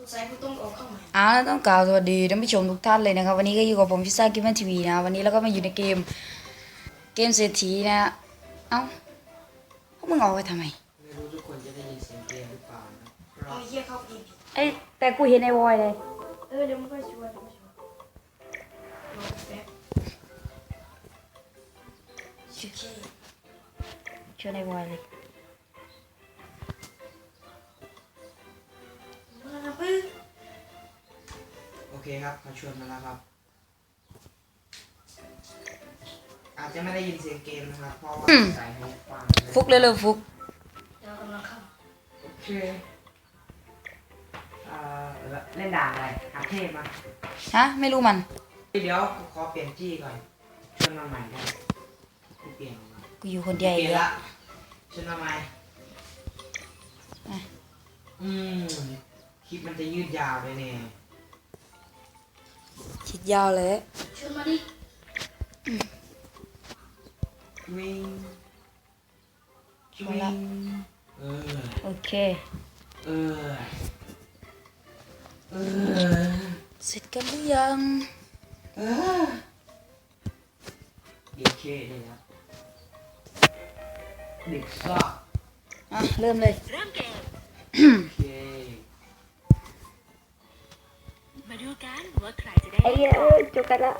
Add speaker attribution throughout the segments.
Speaker 1: สงสัยกูต้องเอาเข้ามา
Speaker 2: อ้าวแล้วต้องกล่าวสวัสดีท่านผู้ชมทุกท่านเลยนะครับ วันนี้ก็อยู่กับผมพิซซ่ากิมเมนทีวีนะ วันนี้เราก็มาอยู่ในเกม เกมเศรษฐีนะ เอ้าพวกมึงออกไปทำไม
Speaker 3: ไม่รู้ทุกคนจะได้ยินเสียงเกมหรือเปล่านะเพ
Speaker 1: เอา
Speaker 3: ราะ
Speaker 1: เหี้ยเข้าเกมผิด
Speaker 2: ไอ้แต่กูเห็นไอ้วอยเลย
Speaker 1: เออเดี๋ยวมันก็ชวนเดี๋ยวมันชวนรอแป๊บชิคกี้
Speaker 2: ชวนไอ้วอยเลย
Speaker 3: คครับเขาชวนมาแล้วครับ อาจจะไม่ได้ยินเสียงเกมนะครับ เพราะว่าสายหูฟังนะ
Speaker 2: ฟุกเร็วๆฟุก
Speaker 1: เดี๋ยวกำลังเข้า
Speaker 3: โอเคเอ่อเล่นด่านอะไรอาเทพมา
Speaker 2: ฮะไม่รู้มัน
Speaker 3: เดี๋ยวกูขอเปลี่ยนจี้ก่อนชวนมาใหม่ได้กูเปลี่ยนมา
Speaker 2: กูอยู่คนเดียว
Speaker 3: เป
Speaker 2: อี
Speaker 3: ลี่ย
Speaker 2: ก
Speaker 3: น
Speaker 2: แล้
Speaker 3: ละ
Speaker 2: ว
Speaker 3: ชวนมาใหม่
Speaker 2: อะ
Speaker 3: อืมคลิปมันจะยืดยาวเลยเนี่ย
Speaker 2: ชิด ยาวเลย
Speaker 1: ชวนมาดิ
Speaker 3: วิ่ง
Speaker 2: ชวนละ
Speaker 3: เออ
Speaker 2: โอเค
Speaker 3: เออเออ
Speaker 2: เสร็จกันหรือยัง
Speaker 3: เออเด็กเคเลยนะเด็กซอก
Speaker 2: อะเริ่มเลย
Speaker 4: เริ่มเกม
Speaker 3: โอเค
Speaker 4: มา ดูกันว่าใครจะได้
Speaker 2: ไอ้เหี้ยเอ้ยจบกันละ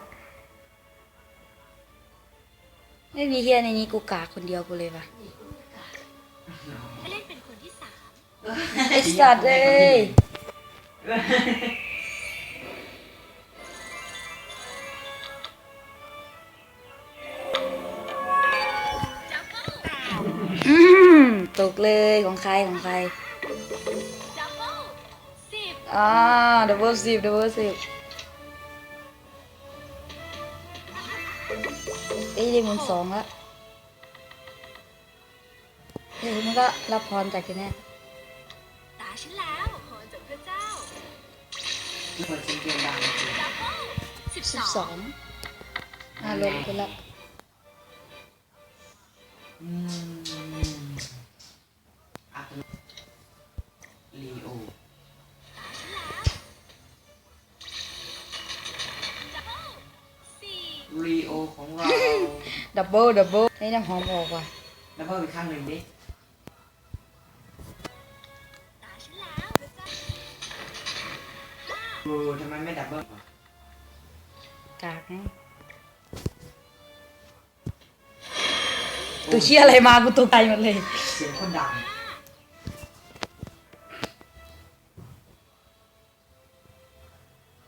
Speaker 2: ไม่มีเฮียในนี้กูกาคนเดียวกูเลยว่ะ
Speaker 4: ให้เล่นเป็นคนที่สาม
Speaker 2: ไอ้สัตว์เอ้ย
Speaker 4: จัมโบ้
Speaker 2: อืมตกเลยของใครของใคร
Speaker 4: จัมโบ้สิบ
Speaker 2: อ่าดับเบิลสิบดับเบิลสิบเอ้ยได้หมุนสองละเฮ้ยวมันก็รับพรจากที่นี่
Speaker 4: ตาฉันแล้วขอจากพระเจ้า
Speaker 3: ทุกคนเสียงเกมดังจริง
Speaker 4: จัมโบ้สิบ
Speaker 2: ส
Speaker 4: อง
Speaker 2: อ่าลงไปละ
Speaker 3: อืม
Speaker 2: ดับเบิลดับเบิลให้น้ำหอมออกว่ะ
Speaker 3: แล้วเพิ่มอีกข้างหนึ่งดิ
Speaker 4: ตาฉันแล้วพระเจ้า
Speaker 3: ดูทำไมไม่ดับเบิลวะ
Speaker 2: กากไงตัวเชี่ยอะไรมากูตกใจหมดเลย
Speaker 3: เสียงคนดัง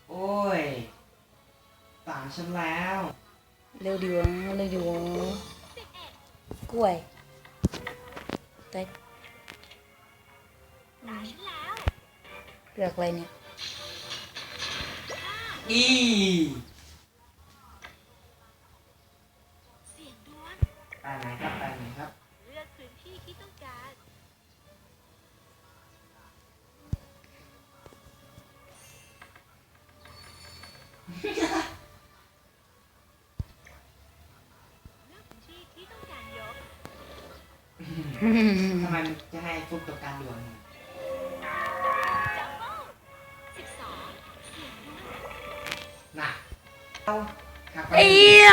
Speaker 3: โอ้ยตามฉันแล้ว
Speaker 2: เร็วดีวะ เร็วดีวะกล้วยแตก
Speaker 4: ตาฉันแล้ว
Speaker 2: เปลือกอะไรเนี่ย
Speaker 3: อี
Speaker 4: เสียงดวง
Speaker 3: ไปไหนครับไปไหนครับ
Speaker 4: ทำ
Speaker 3: ไมมันจะให้ฟุกตัวการด่วนเนี่ย
Speaker 4: จัมโบ้สิบสองเสียงดวง
Speaker 3: น่ะเอาขับไป
Speaker 2: ไอ้เหี้ย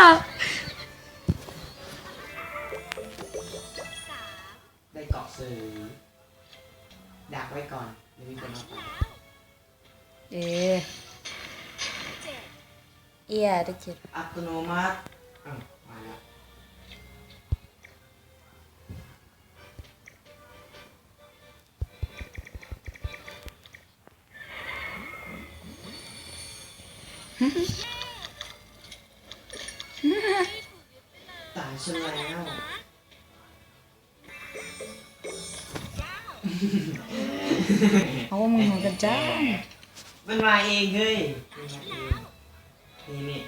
Speaker 4: สาม
Speaker 3: ได้เกาะสื่อดักไว้ก่อนเดี๋ยวมีคนเอาไป
Speaker 4: แล้ว
Speaker 2: เอ๊ะ
Speaker 4: เจ็ด
Speaker 2: เอียได้เจ็ด
Speaker 3: อัตโนมัติ ตายฉันแล้ว
Speaker 2: เอาว่ามึงเหมือนกันจ้า
Speaker 3: มันมาเองเฮ้ยมันมาเองนี่นี่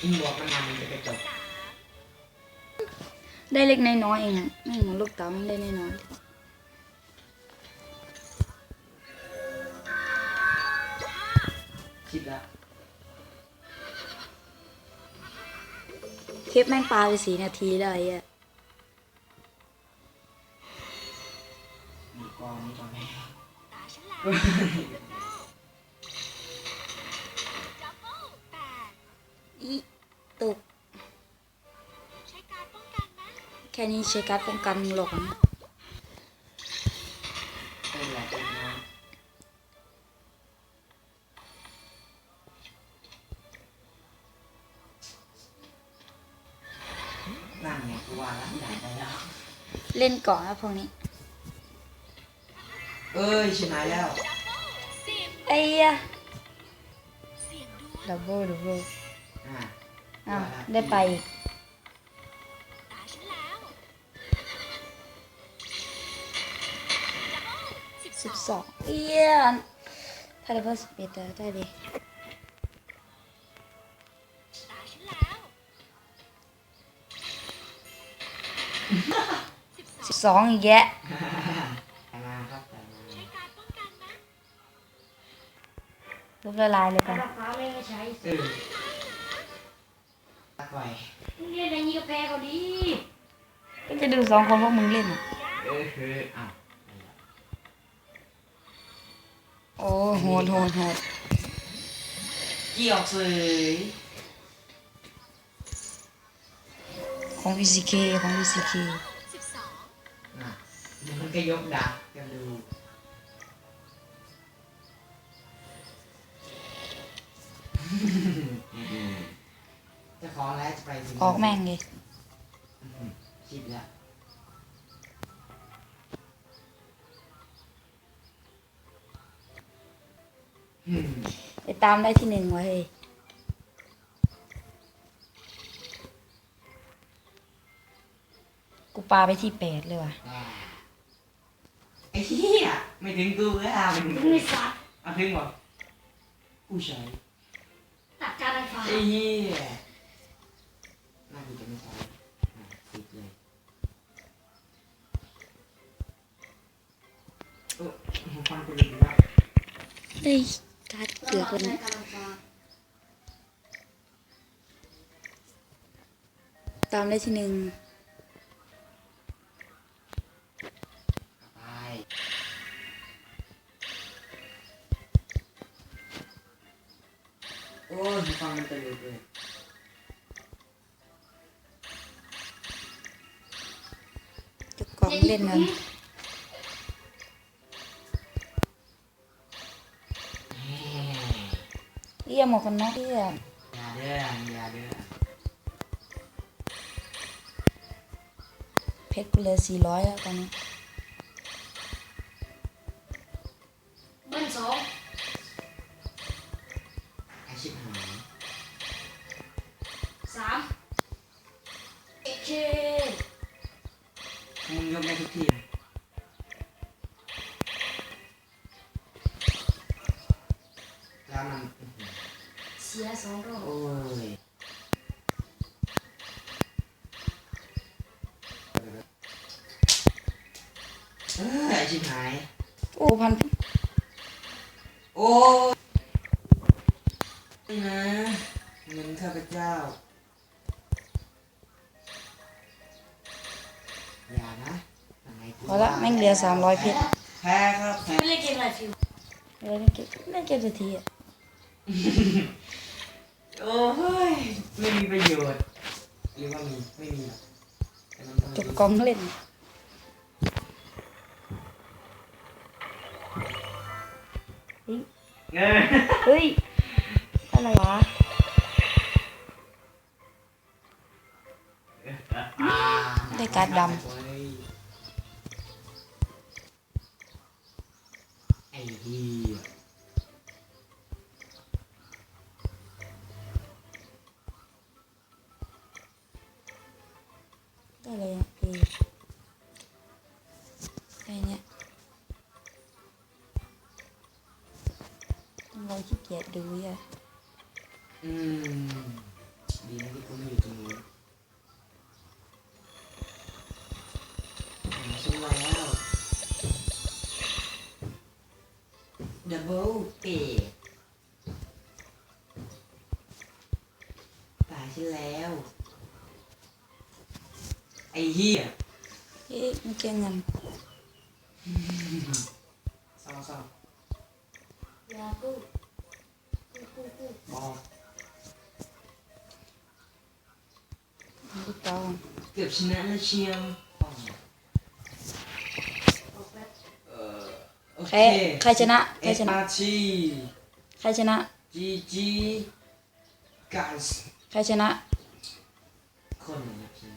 Speaker 3: อินบอกมันมามันจะไปจบ
Speaker 2: ได้เล็กน้อยๆเองอะไม่เหมือนลูกเต๋ามันได้น้อยๆ
Speaker 3: คิดแล้ว
Speaker 2: คลิปแม่งปลาไปสีนาทีเลยอะ
Speaker 3: มีกองกอี
Speaker 4: ตกแค่
Speaker 2: นี้ใช้การป้องกันหลอกนะ
Speaker 3: เล่นก่
Speaker 2: อนนะพวกนี้
Speaker 3: เอ้ยชนะแล้ว
Speaker 4: สิบ
Speaker 2: ไอ้ยะ
Speaker 4: เสียงดวง
Speaker 2: ดับเบิลดับเบิล
Speaker 3: อ่า
Speaker 2: อ้าวได้ไปอีก
Speaker 4: ตาฉันแล้วสิบ
Speaker 2: สิบ
Speaker 4: ส
Speaker 2: ส
Speaker 4: อง
Speaker 2: องเอี้ยถ้าได้เพิ่มสิบเอ็ดได้ดิ
Speaker 4: ตาฉันแล้ว สิบสอง
Speaker 2: สิบสองอีกแยะ
Speaker 3: แต่มาครับแต่มา
Speaker 4: ใช้การป้องกันนะ
Speaker 2: ลบละลายเลย
Speaker 1: ก
Speaker 2: กั
Speaker 1: ระ
Speaker 2: น
Speaker 1: ดับฟ้าไม่ไม่ใช้
Speaker 3: เออตักไว้
Speaker 1: มึงเล่นอะไรนี่ก็แพ้เขาดี
Speaker 2: ก็จะดูสองคนพวกมึงเล่นอะ
Speaker 3: เออเอออ้าว
Speaker 2: โอ้โหดโหดโหด
Speaker 3: เกี่ยวเสย
Speaker 2: ของ VCK ของ VCK
Speaker 3: ก็ยกดักกันดูจะขอแล้วจะไปถึง
Speaker 2: ออกแม่งเลย
Speaker 3: อื้อหือคิดแล้วอืม
Speaker 2: ไปตามได้ที่หนึ่งไว้เฮ้ยกูปาไปที่แปดเลยว่ะ
Speaker 3: อ่า ไอ้เหี้ยไม่ถึงกูแล้วอะมึ
Speaker 1: งไม่สัตว์
Speaker 3: เอาถึงบ่กูใช้
Speaker 1: ตัดการไฟฟ้า
Speaker 3: ไอ้เหี้ยน่ากูจะไม่ใช้ติดเลยเออหูฟังกูเลยว่า
Speaker 2: เฮ้การเกือบ
Speaker 1: ตั
Speaker 2: เป็น
Speaker 1: ดการไฟฟ้า
Speaker 2: ตามได้ที่หนึ่ง
Speaker 3: จะ
Speaker 2: กล่องเล่นนั้น
Speaker 3: แหม่
Speaker 2: เอี้ยหมวกกันน็อกเอี้ย
Speaker 3: อย่าเด้ออย่าเด้อ
Speaker 2: เพชรกูเหลือสี่ร้อยแล้วตอนนี้
Speaker 3: ชิบหาย โอ้
Speaker 2: พัน
Speaker 3: โอ้ยนะเงินข้าพเจ้า อย่านะยังไงกู
Speaker 2: พอละแม่งเหลือสามร้อยเพชร
Speaker 3: แพ้ครับแพ้
Speaker 1: ไม่เล่นเกมอะไรฟิว
Speaker 2: เออไม่เก็บไม่เก็บสักทีอะ
Speaker 3: โอ้ยไม่มีประโยชน์หรือว่ามีไม่มีหรอกแต่มันก็ไม่
Speaker 2: จบกล่องเล่น
Speaker 3: เออ
Speaker 2: เฮ้ย อะไรวะ
Speaker 3: อ่า
Speaker 2: ได้การ์ดด
Speaker 3: ไอ้เหี้ย
Speaker 2: ได้เลยอะ กียจดูอะ
Speaker 3: อืม ดีนะที่กูไม่อยู่ตรงนู้นหาซื้อมาแล้วดับเบิลเก๋ตายชื่อแล้ว ไอ้เหี้ย
Speaker 2: เอ๊ะไม่เกี่ยงเงิน
Speaker 3: เศร้าเศร้ายา
Speaker 1: กู้กู้กู้กู้
Speaker 3: บอก
Speaker 2: ลูกเตา
Speaker 3: เกือบชนะแล้วเชียวอ๋อ
Speaker 1: ออกแล้ว
Speaker 3: เอ่อโอ
Speaker 2: ใค
Speaker 3: เค
Speaker 2: รใครชนะ ใครชนะ
Speaker 3: เอ็ดมาที
Speaker 2: ใครชนะ
Speaker 3: จีจีกัส
Speaker 2: ใครชนะ
Speaker 3: คนหนึ่งนาที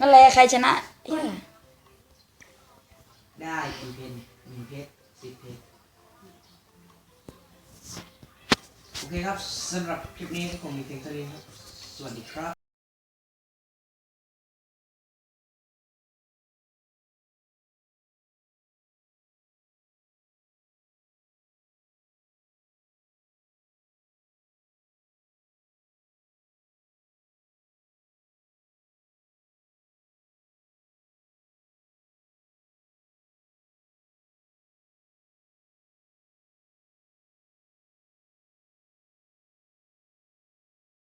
Speaker 2: นั่นแหละใครชนะเอ้ย
Speaker 3: ได้กี่เพนหนึ่งเพชรสิบเพชร โอเคครับสำหรับคลิปนี้ก็คงมีเพียงเท่านี้ครับ สวัสดีครับ